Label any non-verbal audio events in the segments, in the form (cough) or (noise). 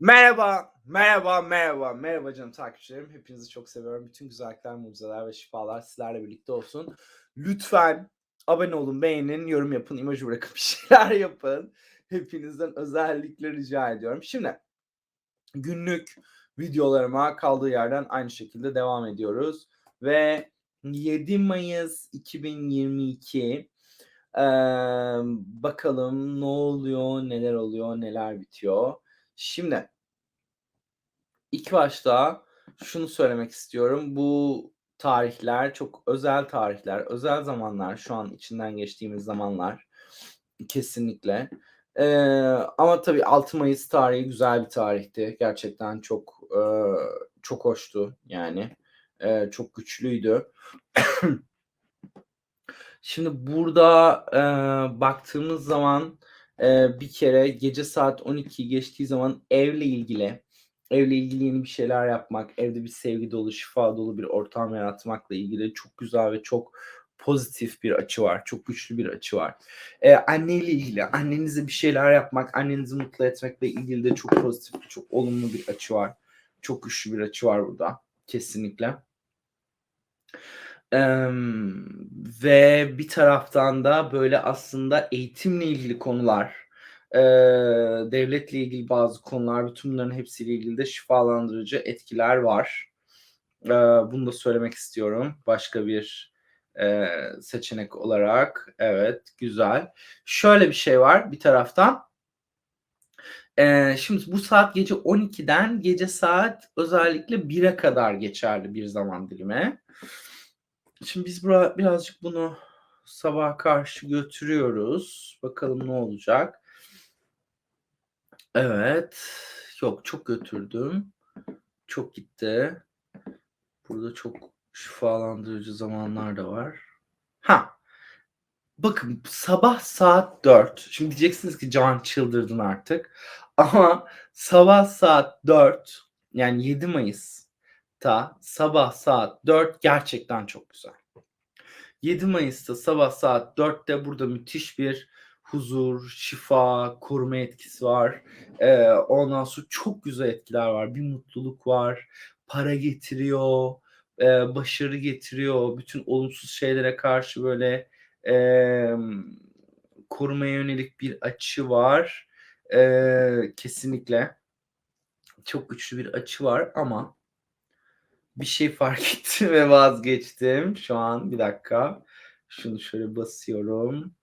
Merhaba, merhaba, merhaba, merhaba canım takipçilerim. Hepinizi çok seviyorum. Bütün güzellikler, mucizeler ve şifalar sizlerle birlikte olsun. Lütfen abone olun, beğenin, yorum yapın, emoji bırakın, (laughs) bir şeyler yapın. Hepinizden özellikle rica ediyorum. Şimdi günlük videolarıma kaldığı yerden aynı şekilde devam ediyoruz. Ve 7 Mayıs 2022 eee, bakalım ne oluyor, neler oluyor, neler bitiyor. Şimdi ilk başta şunu söylemek istiyorum. Bu tarihler çok özel tarihler, özel zamanlar. Şu an içinden geçtiğimiz zamanlar kesinlikle. Eee, ama tabii 6 Mayıs tarihi güzel bir tarihti. Gerçekten çok eee, çok hoştu yani. Eee, çok güçlüydü. (clears throat) Şimdi burada eee, baktığımız zaman eee, bir kere gece saat 12'yi geçtiği zaman evle ilgili evle ilgili yeni bir şeyler yapmak, evde bir sevgi dolu, şifa dolu bir ortam yaratmakla ilgili çok güzel ve çok pozitif bir açı var. Çok güçlü bir açı var. Eee, anneyle ilgili, annenize bir şeyler yapmak, annenizi mutlu etmekle ilgili de çok pozitif, çok olumlu bir açı var. Çok güçlü bir açı var burada kesinlikle. Emm, ve bir taraftan da böyle aslında eğitimle ilgili konular, eee, devletle ilgili bazı konular, bütün bunların hepsiyle ilgili de şifalandırıcı etkiler var. Eee, bunu da söylemek istiyorum başka bir, eee, seçenek olarak. Evet, güzel. Şöyle bir şey var bir taraftan. Eee, şimdi bu saat gece 12'den gece saat özellikle 1'e kadar geçerli bir zaman dilimi. Şimdi biz bura birazcık bunu sabaha karşı götürüyoruz. Bakalım ne olacak? Evet. Yok, çok götürdüm. Çok gitti. Burada çok şifalandırıcı zamanlar da var. Ha! Bakın sabah saat 4. Şimdi diyeceksiniz ki Can çıldırdın artık. Ama sabah saat 4 yani 7 Mayıs'ta sabah saat 4 gerçekten çok güzel. 7 Mayıs'ta sabah saat 4'te burada müthiş bir huzur, şifa, koruma etkisi var. Eee, ondan sonra çok güzel etkiler var. Bir mutluluk var. Para getiriyor, eee, başarı getiriyor. Bütün olumsuz şeylere karşı böyle, emm, korumaya yönelik bir açı var. Eee, kesinlikle. Çok güçlü bir açı var ama bir şey fark (laughs) ettim ve vazgeçtim şu an. Bir dakika. Şunu şöyle basıyorum.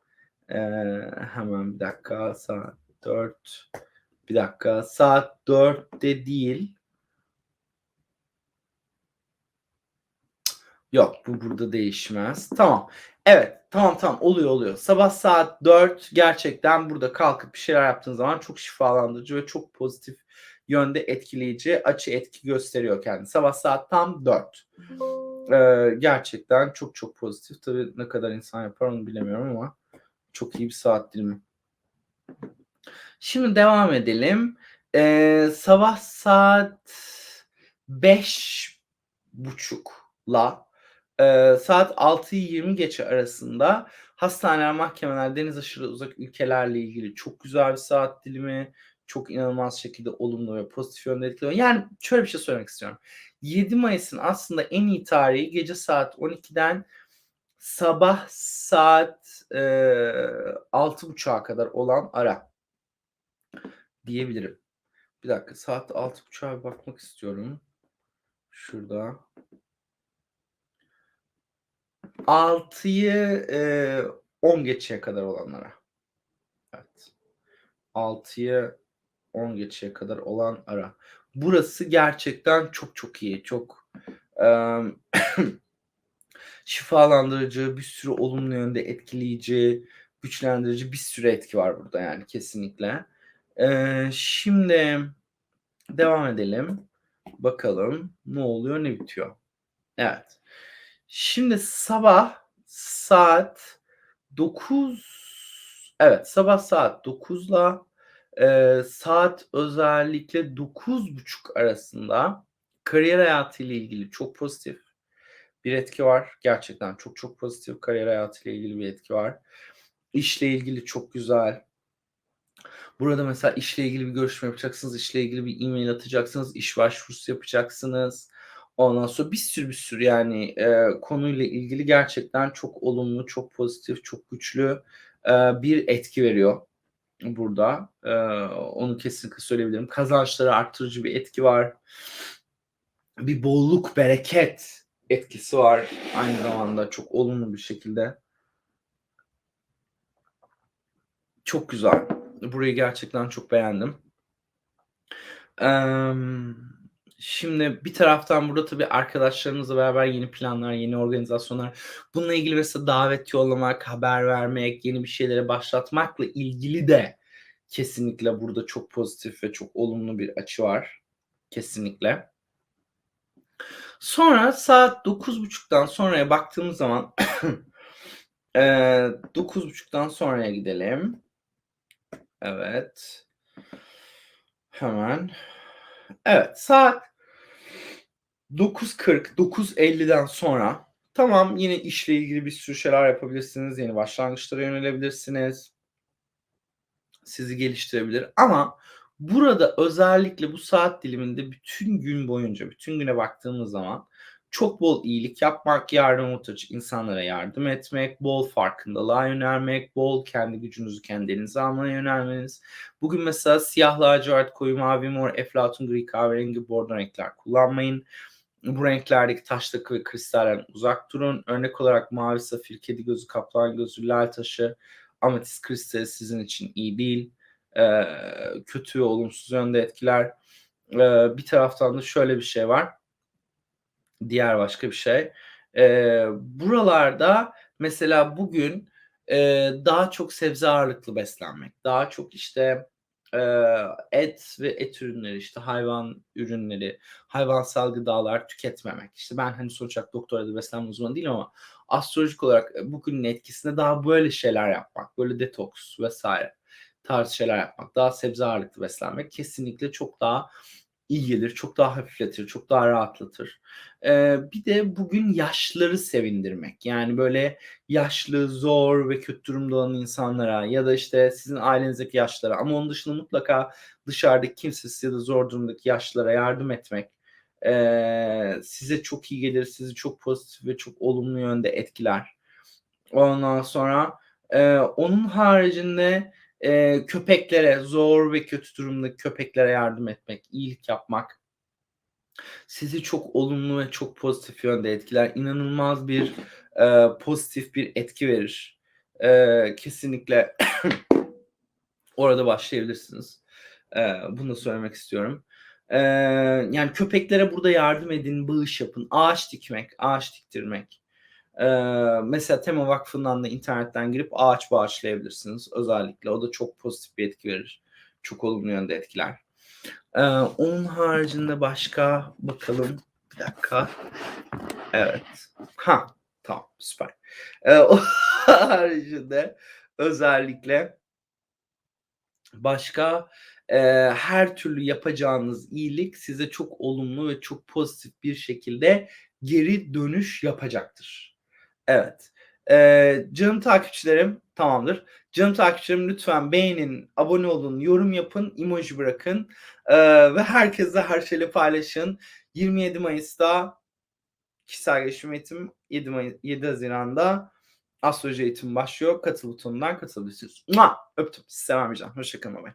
Eee, hemen bir dakika. Saat 4. Bir dakika. Saat 4'te değil. Yok, bu burada değişmez. Tamam. Evet, tamam, tamam. Oluyor, oluyor. Sabah saat 4 gerçekten burada kalkıp bir şeyler yaptığın zaman çok şifalandırıcı ve çok pozitif yönde etkileyici açı etki gösteriyor kendini. Sabah saat tam 4. Eee, gerçekten çok çok pozitif. Tabii ne kadar insan yapar onu bilemiyorum ama çok iyi bir saat dilimi. Şimdi devam edelim. Eee, sabah saat 5.30'la eee, saat 6'yı 20 geçe arasında hastaneler, mahkemeler, deniz aşırı uzak ülkelerle ilgili çok güzel bir saat dilimi. Çok inanılmaz şekilde olumlu ve pozitif yönde etkiliyor. Yani şöyle bir şey söylemek istiyorum. 7 Mayıs'ın aslında en iyi tarihi gece saat 12'den sabah saat, eee, 6.30'a kadar olan ara diyebilirim. Bir dakika, saat 6.30'a bir bakmak istiyorum. Şurada. 6'yı, eee, 10 geçeye kadar olanlara. Evet. 6'yı 10 geçeye kadar olan ara. Burası gerçekten çok çok iyi. Çok, emm, (clears throat) şifalandırıcı, bir sürü olumlu yönde etkileyici, güçlendirici bir sürü etki var burada yani kesinlikle. Eee, şimdi devam edelim. Bakalım ne oluyor, ne bitiyor? Evet. Şimdi sabah saat 9 evet, sabah saat 9'la, eee, saat özellikle 9.30 arasında kariyer hayatıyla ilgili çok pozitif bir etki var. Gerçekten çok çok pozitif kariyer hayatıyla ilgili bir etki var. İşle ilgili çok güzel. Burada mesela işle ilgili bir görüşme yapacaksınız, işle ilgili bir e-mail atacaksınız, iş başvurusu yapacaksınız. Ondan sonra bir sürü bir sürü yani, eee, konuyla ilgili gerçekten çok olumlu, çok pozitif, çok güçlü, eee, bir etki veriyor burada. Eee, onu kesinlikle söyleyebilirim. Kazançları arttırıcı bir etki var. Bir bolluk, bereket etkisi var aynı zamanda çok olumlu bir şekilde. Çok güzel. Burayı gerçekten çok beğendim. Emm, şimdi bir taraftan burada tabii arkadaşlarımızla beraber yeni planlar, yeni organizasyonlar, bununla ilgili mesela davet yollamak, haber vermek, yeni bir şeylere başlatmakla ilgili de kesinlikle burada çok pozitif ve çok olumlu bir açı var. Kesinlikle. Sonra saat 9.30'dan sonraya baktığımız zaman (clears throat) eee 9.30'dan sonraya gidelim. Evet. Hemen. Evet, saat 9.40, 9.50'den sonra tamam, yine işle ilgili bir sürü şeyler yapabilirsiniz, yeni başlangıçlara yönelebilirsiniz. Sizi geliştirebilir ama burada özellikle bu saat diliminde bütün gün boyunca, bütün güne baktığımız zaman çok bol iyilik yapmak, yardıma muhtaç insanlara yardım etmek, bol farkındalığa yönelmek, bol kendi gücünüzü kendi elinize almaya yönelmeniz. Bugün mesela siyah, lacivert, koyu mavi, mor, eflatun, gri, kahverengi, bordo renkler kullanmayın. Bu renklerdeki taş takı ve kristallerden uzak durun. Örnek olarak mavi safir, kedi gözü, kaplan gözü, lal taşı, ametist kristali sizin için iyi değil. Eee, kötü ve olumsuz yönde etkiler. Eee, bir taraftan da şöyle bir şey var. Diğer başka bir şey. Eee, buralarda mesela bugün, eee, daha çok sebze ağırlıklı beslenmek, daha çok işte, eee, et ve et ürünleri, işte hayvan ürünleri, hayvansal gıdalar tüketmemek. İşte ben hani sonuç olarak doktor da beslenme uzmanı değilim ama astrolojik olarak, bugünün etkisinde daha böyle şeyler yapmak, böyle detoks vs. tarzı şeyler yapmak, daha sebze ağırlıklı beslenmek kesinlikle çok daha iyi gelir, çok daha hafifletir, çok daha rahatlatır. Eee, bir de bugün yaşlıları sevindirmek. Yani böyle yaşlı, zor ve kötü durumda olan insanlara ya da işte sizin ailenizdeki yaşlılara ama onun dışında mutlaka dışarıdaki kimsesiz ya da zor durumdaki yaşlılara yardım etmek, eee, size çok iyi gelir, sizi çok pozitif ve çok olumlu yönde etkiler. Ondan sonra, eee, onun haricinde, eee, köpeklere, zor ve kötü durumdaki köpeklere yardım etmek, iyilik yapmak sizi çok olumlu ve çok pozitif yönde etkiler. İnanılmaz bir, eee, pozitif bir etki verir. Eee, kesinlikle (coughs) orada başlayabilirsiniz. Eee, bunu da söylemek istiyorum. Eee, yani köpeklere burada yardım edin, bağış yapın, ağaç dikmek, ağaç diktirmek. Eee, mesela Tema Vakfı'ndan da internetten girip ağaç bağışlayabilirsiniz özellikle. O da çok pozitif bir etki verir. Çok olumlu yönde etkiler. Eee, onun haricinde başka bakalım. Bir dakika. Evet. Hah, tamam, süper. (laughs) Eee, o haricinde özellikle başka, eee, her türlü yapacağınız iyilik size çok olumlu ve çok pozitif bir şekilde geri dönüş yapacaktır. Evet. Eee, canım takipçilerim tamamdır. Canım takipçilerim lütfen beğenin, abone olun, yorum yapın, emoji bırakın, eee, ve herkesle her şeyi paylaşın. 27 Mayıs'ta kişisel gelişim eğitimim, 7 Mayı 7 Haziran'da astroloji eğitimi başlıyor. Katıl butonundan katılabilirsiniz. Öptüm. Sizi seven bir can. Hoşça kalın. Baybay.